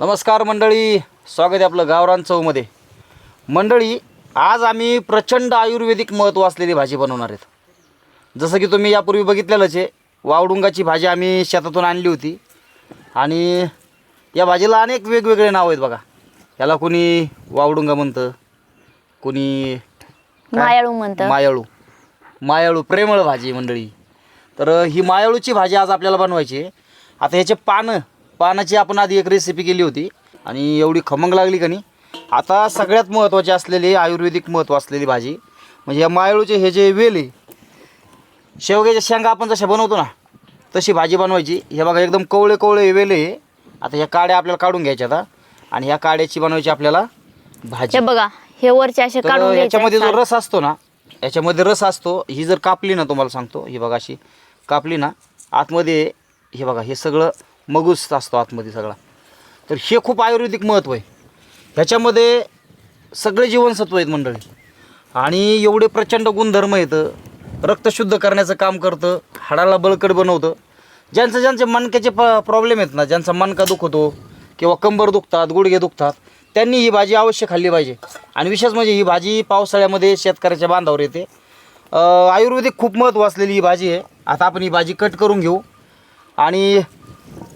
नमस्कार मंडळी स्वागत आहे आपलं गावरान चवमध्ये मंडळी आज आम्ही प्रचंड आयुर्वेदिक महत्त्व असलेली भाजी बनवणार आहेत. जसं की तुम्ही यापूर्वी बघितलेलंच आहे वावडुंगाची भाजी आम्ही शेतातून आणली होती. आणि या भाजीला अनेक वेगवेगळे नाव आहेत बघा. याला कोणी वावडुंगा म्हणतं कोणी? मायाळू म्हणतं. मायाळू. मायाळू प्रेमळ भाजी मंडळी. तर ही मायाळूची भाजी आज आपल्याला बनवायची आहे. आता ह्याचे पानं पानाची आपण आधी एक रेसिपी केली होती आणि एवढी खमंग लागली का नाही? आता सगळ्यात महत्त्वाची असलेली आयुर्वेदिक महत्त्व असलेली भाजी म्हणजे या मायाळूचे हे जे वेल आहे शेवग्याच्या शेंगा आपण जशा बनवतो ना तशी भाजी बनवायची. हे बघा एकदम कवळे कवळे वेल आहे. आता ह्या काड्या आपल्याला काढून घ्यायच्या आता. आणि ह्या काड्याची बनवायची आपल्याला भाजी. हे बघा हे वरचे असे तर काढून घ्यायचे. याच्यामध्ये जो. रस असतो ना याच्यामध्ये रस असतो. ही जर कापली ना तुम्हाला सांगतो. ही बघा अशी कापली ना आतमध्ये हे बघा हे सगळं मगूस असतो आतमध्ये सगळा. तर हे खूप आयुर्वेदिक महत्त्व आहे. ह्याच्यामध्ये सगळे जीवनसत्व आहेत मंडळी. आणि एवढे प्रचंड गुणधर्म येतं रक्त शुद्ध करण्याचं काम करतं हाडाला बळकट बनवतं. ज्यांचं ज्यांचे मणक्याचे प प्रॉब्लेम आहेत ना ज्यांचा मणका दुखतो किंवा कंबर दुखतात गुडघे दुखतात त्यांनी ही भाजी अवश्य खाल्ली पाहिजे. आणि विशेष म्हणजे ही भाजी पावसाळ्यामध्ये शेतकऱ्याच्या बांधावर येते. आयुर्वेदिक खूप महत्त्व असलेली ही भाजी आहे. आता आपण ही भाजी कट करून घेऊ. आणि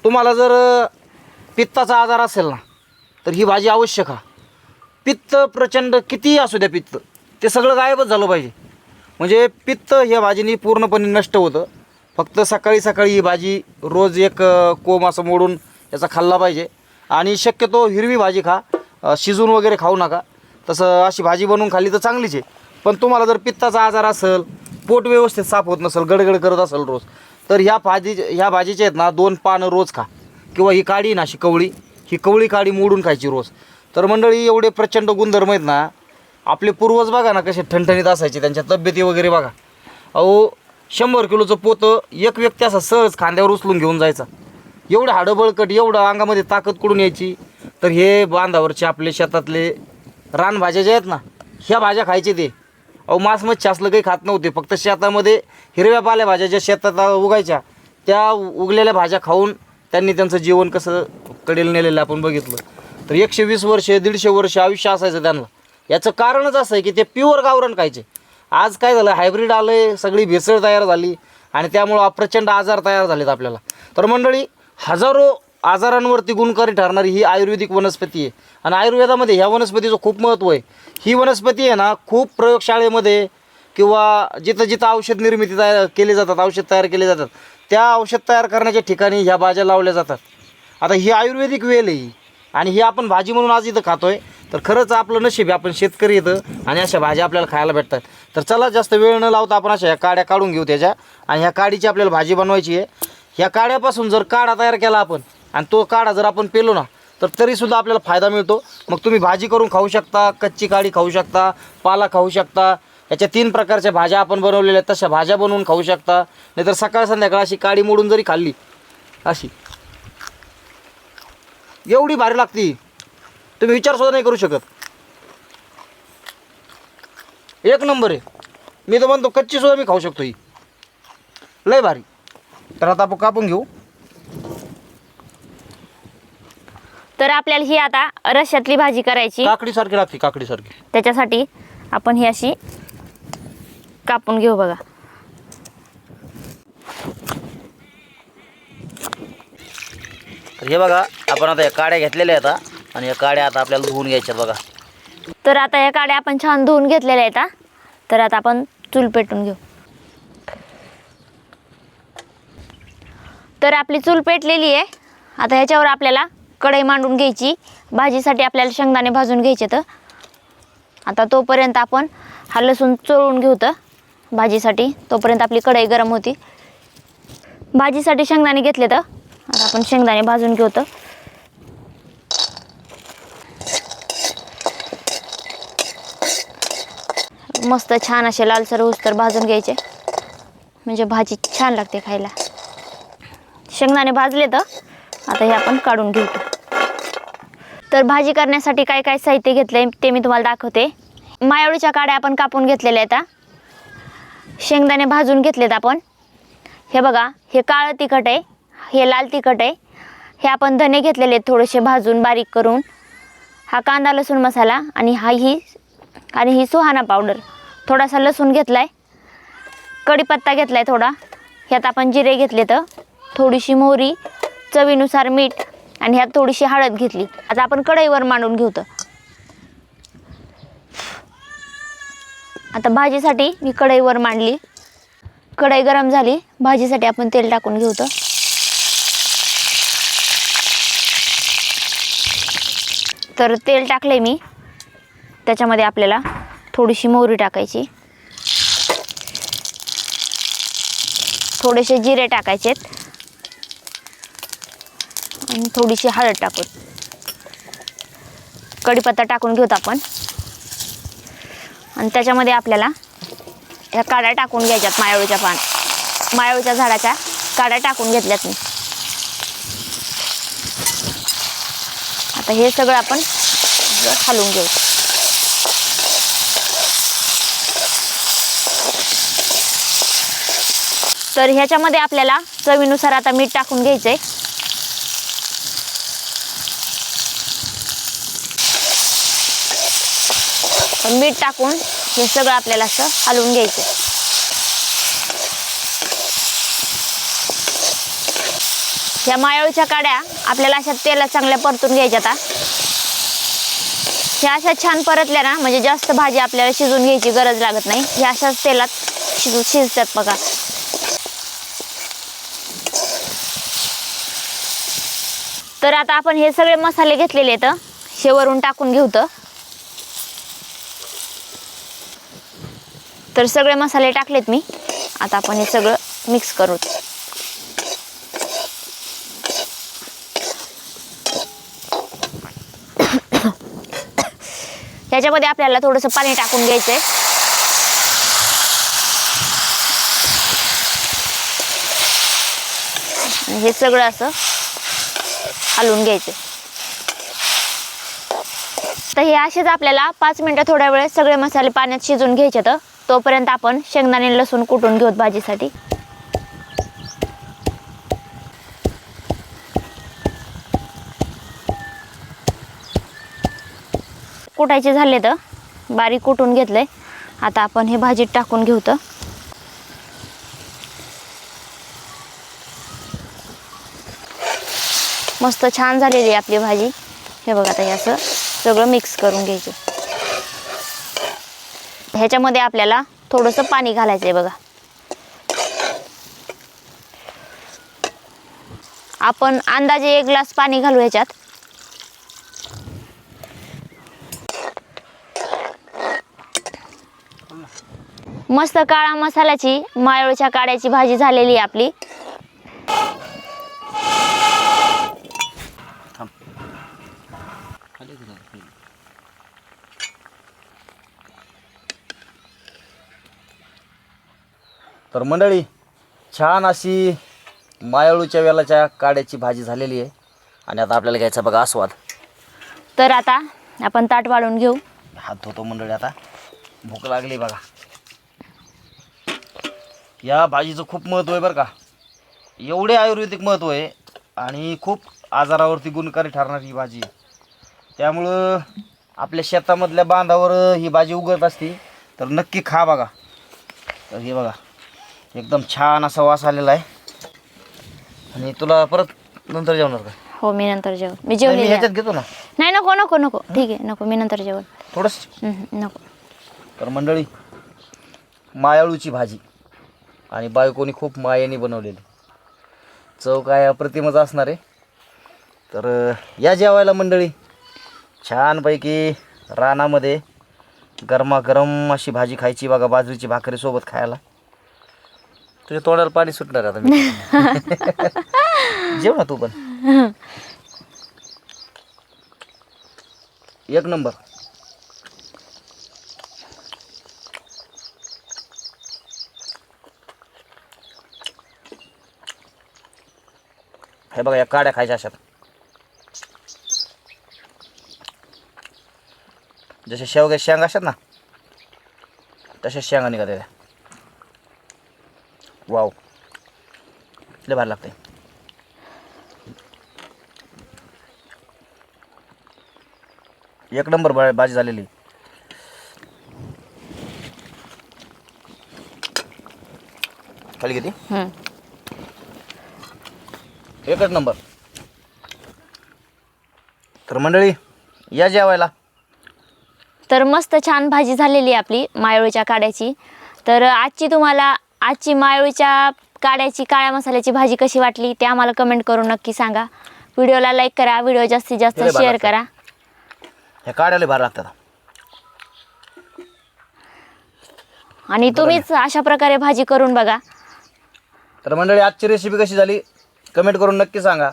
तुम्हाला जर पित्ताचा आजार असेल ना तर ही भाजी अवश्य खा. पित्त प्रचंड कितीही असू द्या पित्त ते सगळं गायबच झालं पाहिजे. म्हणजे पित्त ह्या भाजीने पूर्णपणे नष्ट होतं. फक्त सकाळी सकाळी ही भाजी रोज एक अ, कोंब असं मोडून याचा खाल्ला पाहिजे. आणि शक्यतो हिरवी भाजी खा शिजून वगैरे खाऊ नका. तसं अशी भाजी बनवून खाल्ली तर चांगलीच आहे. पण तुम्हाला जर पित्ताचा आजार असेल पोट व्यवस्थित साफ होत नसेल गडगड करत असेल रोज तर ह्या भाजी ह्या भाजीचे आहेत ना दोन पानं रोज खा. किंवा ही काडी ना अशी कवळी. ही कवळी काडी मोडून खायची रोज. तर मंडळी एवढे प्रचंड गुणधर्म आहेत ना आपले पूर्वज बघा ना कसे ठणठणीत असायचे त्यांच्या तब्येती वगैरे बघा. अहो शंभर किलोचं पोतं एक व्यक्ती असा सहज खांद्यावर उचलून घेऊन जायचा. एवढं हाडं बळकट एवढं अंगामध्ये ताकद कुठून यायची? तर हे बांधावरचे आपले शेतातले रानभाज्या ज्या आहेत ना ह्या भाज्या खायचे ते. अहो मांस मच्छी असलं काही खात नव्हते. फक्त शेतामध्ये हिरव्या पालेभाज्या ज्या शेतात उगायच्या त्या उगलेल्या भाज्या खाऊन त्यांनी त्यांचं जीवन कसं कडेल नेलेलं आपण बघितलं. तर एकशे वीस वर्ष दीडशे वर्ष आयुष्य असायचं त्यांना. याचं कारणच असं आहे की ते प्युअर गावरण खायचे. आज काय झालं हायब्रिड आलं आहे सगळी भेसळ तयार झाली आणि त्यामुळं प्रचंड आजार तयार झालेत आपल्याला. तर मंडळी हजारो आजारांवरती गुणकारी ठरणारी ही आयुर्वेदिक वनस्पती आहे. आणि आयुर्वेदामध्ये ह्या वनस्पतीचं खूप महत्त्व आहे. ही वनस्पती आहे ना खूप प्रयोगशाळेमध्ये किंवा जिथं जिथं औषध निर्मिती तयार केली जातात औषध तयार केले जातात त्या औषध तयार करण्याच्या ठिकाणी ह्या भाज्या लावल्या जातात. आता ही आयुर्वेदिक वेल आहे आणि ही आपण भाजी म्हणून आज इथं खातोय तर खरंच आपलं नशीब आहे आपण शेतकरी येतं आणि अशा भाज्या आपल्याला खायला भेटतात. तर चला जास्त वेळ न लावता आपण अशा ह्या काड्या काढून घेऊ त्याच्या. आणि ह्या काडीची आपल्याला भाजी बनवायची आहे. ह्या काड्यापासून जर काढा तयार केला आपण आणि तो काढा जर आपण पेलो ना तर तरीसुद्धा आपल्याला फायदा मिळतो. मग तुम्ही भाजी करून खाऊ शकता कच्ची काडी खाऊ शकता पाला खाऊ शकता. याच्या तीन प्रकारच्या भाज्या आपण बनवलेल्या आहेत तशा भाज्या बनवून खाऊ शकता. नाहीतर सकाळ संध्याकाळ अशी काडी मोडून जरी खाल्ली अशी. एवढी भारी लागती. तुम्ही विचारसुद्धा नाही करू शकत. एक नंबर आहे. मी तर म्हणतो कच्ची सुद्धा मी खाऊ शकतो ही. लय भारी. तर आता आपण कापून घेऊ. तर आपल्याला ही आता रश्यातली भाजी करायची. काकडी सारखी लागते काकडी सारखी त्याच्यासाठी आपण ही अशी कापून घेऊ बघा. तर हे बघा आपण आता या काड्या घेतलेल्या आहेत. आणि या काड्या आता आपल्याला धुवून घ्यायच्यात बघा. तर आता या काड्या आपण छान धुवून घेतलेल्या आहेत हा. तर आता आपण चूल पेटून घेऊ. तर आपली चूल पेटलेली आहे. आता ह्याच्यावर आपल्याला कढई मांडून घ्यायची. भाजीसाठी आपल्याला शेंगदाणे भाजून घ्यायचे तर. आता तोपर्यंत आपण हा लसूण चोळून घेऊ तर. भाजीसाठी तोपर्यंत आपली कढई गरम होती. भाजीसाठी शेंगदाणे घेतले तर. आता आपण शेंगदाणे भाजून घेऊ तर. मस्त छान असे लालसर उस्तर भाजून घ्यायचे. म्हणजे भाजी छान लागते खायला. शेंगदाणे भाजले तर. आता हे आपण काढून घेऊ. तर भाजी करण्यासाठी काय काय साहित्य घेतलं आहे ते मी तुम्हाला दाखवते. मायावळीच्या काड्या आपण कापून घेतलेल्या आहेत शेंगदाणे भाजून घेतलेत आपण. हे बघा हे काळं तिखट आहे हे लाल तिखट आहे. हे आपण धने घेतलेले आहेत थोडेसे भाजून बारीक करून. हा कांदा लसूण मसाला आणि हा ही आणि ही सुहाना पावडर. थोडासा लसूण घेतला आहे कढीपत्ता घेतला आहे थोडा. ह्यात आपण जिरे घेतले तर थोडीशी मोहरी चवीनुसार मीठ आणि ह्यात थोडीशी हळद घेतली. आता आपण कढईवर मांडून घेऊ तर. आता भाजीसाठी मी कढईवर मांडली. कढई गरम झाली. भाजीसाठी आपण तेल टाकून घेऊ तर. तर तेल टाकले मी. त्याच्यामध्ये आपल्याला थोडीशी मोहरी टाकायची. थोडेसे जिरे टाकायचे आहेत आणि थोडीशी हळद टाकू कढीपत्ता टाकून घेऊत आपण. आणि त्याच्यामध्ये आपल्याला ह्या काड्या टाकून घ्यायच्यात मायाळूच्या पान. मायाळूच्या झाडाच्या काड्या टाकून घेतल्यात मी. आता हे सगळं आपण घालून घेऊ. तर ह्याच्यामध्ये आपल्याला चवीनुसार आता मीठ टाकून घ्यायचं आहे मीठ टाकून हे सगळं आपल्याला असं हलवून घ्यायचं. या मायाळूच्या काड्या आपल्याला अशा तेला चांगल्या परतून घ्यायच्या आता. ह्या अशा छान परतल्या ना म्हणजे जास्त भाजी आपल्याला शिजून घ्यायची गरज लागत नाही. ह्या अशाच तेलात शिजू शिजतात बघा. तर आता आपण हे सगळे मसाले घेतलेले आहेत. शेवरून टाकून घेऊ तर सगळे मसाले टाकलेत मी. आता आपण हे सगळं मिक्स करू. त्याच्यामध्ये आपल्याला थोडंसं पाणी टाकून घ्यायचं आहे हे सगळं असं हलवून घ्यायचं तर हे असेच आपल्याला पाच मिनटं थोड्या वेळ सगळे मसाले पाण्यात शिजून घ्यायचे तर. तोपर्यंत आपण शेंगदाणे लसूण कुटून घेऊत भाजीसाठी. कुटायचे झाले तर बारीक कुटून घेतलंय. आता आपण हे भाजीत टाकून घेऊ तर मस्त छान झालेली आहे आपली भाजी. हे बघा आता हे असं सगळं मिक्स करून घ्यायचं. ह्याच्यामध्ये आपल्याला थोडंसं पाणी घालायचं आहे बघा. आपण अंदाजे एक ग्लास पाणी घालू ह्याच्यात. मस्त काळा मसाल्याची मायोळच्या काड्याची भाजी झालेली आहे आपली. तर मंडळी छान अशी मायाळूच्या वेलाच्या काड्याची भाजी झालेली आहे. आणि आता आपल्याला घ्यायचा बघा आस्वाद. तर आता आपण ताट वाढून घेऊ. हात धुतो मंडळी आता. भूक लागली बघा. या भाजीचं खूप महत्त्व आहे बरं का. एवढे आयुर्वेदिक महत्त्व आहे आणि खूप आजारावरती गुणकारी ठरणारी ही भाजी आहे. त्यामुळं आपल्या शेतामधल्या बांधावर ही भाजी उगत असते तर नक्की खा बघा. तर हे बघा. एकदम छान असा वास आलेला आहे. आणि तुला परत नंतर जेवणार का? हो मी नंतर जेवण. मी मी जेवलेली आहे. ह्याच्यात घेतो ना. नाही नको नको नको. ठीक आहे नको. मी नंतर जेवण. थोडंसं? हम्म, नको. तर मंडळी मायाळूची भाजी आणि बायकोनी खूप मायेने बनवलेली. चव काय अप्रतिमच असणार आहे. तर अं, या जेवायला मंडळी छानपैकी रानामध्ये गरमागरम अशी भाजी खायची बघा बाजरीची भाकरी सोबत खायला. तुझ्या तोंडाला पाणी सुटणार आता मी. जेव ना तू पण. एक नंबर. हे बघा या काड्या खायच्या अशात. जसे शेवगे शेंग असतात ना तशा शेंगा निघत त्या वाव. लय भारी लागते एक नंबर भाजी झालेली. खाली किती एकच नंबर. तर मंडळी या जेवायला. तर मस्त छान भाजी झालेली आपली मायोळीच्या काड्याची. तर आजची तुम्हाला आजची मायोळीच्या काड्याची काळ्या मसाल्याची भाजी कशी वाटली ते आम्हाला कमेंट करून नक्की सांगा. व्हिडिओला लाईक करा व्हिडिओ जास्तीत जास्त शेअर. करा. ह्या काढायला भार लागतात. आणि तुम्हीच अशा प्रकारे भाजी करून बघा. तर मंडळी आजची रेसिपी कशी झाली? कमेंट करून नक्की सांगा.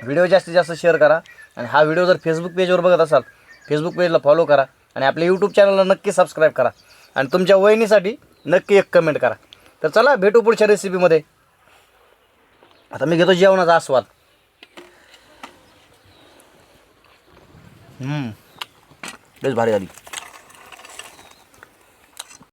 व्हिडिओ जास्तीत जास्त शेअर करा. आणि हा व्हिडिओ जर फेसबुक पेजवर बघत असाल फेसबुक पेजला फॉलो करा. आणि आपल्या यूट्यूब चॅनलला नक्की सबस्क्राईब करा. आणि तुमच्या वहिनीसाठी नक्की एक कमेंट करा. तर चला भेटू पुढच्या रेसिपीमध्ये आता मी घेतो जेवणाचा आस्वाद. हम्म. बेस भारी झाली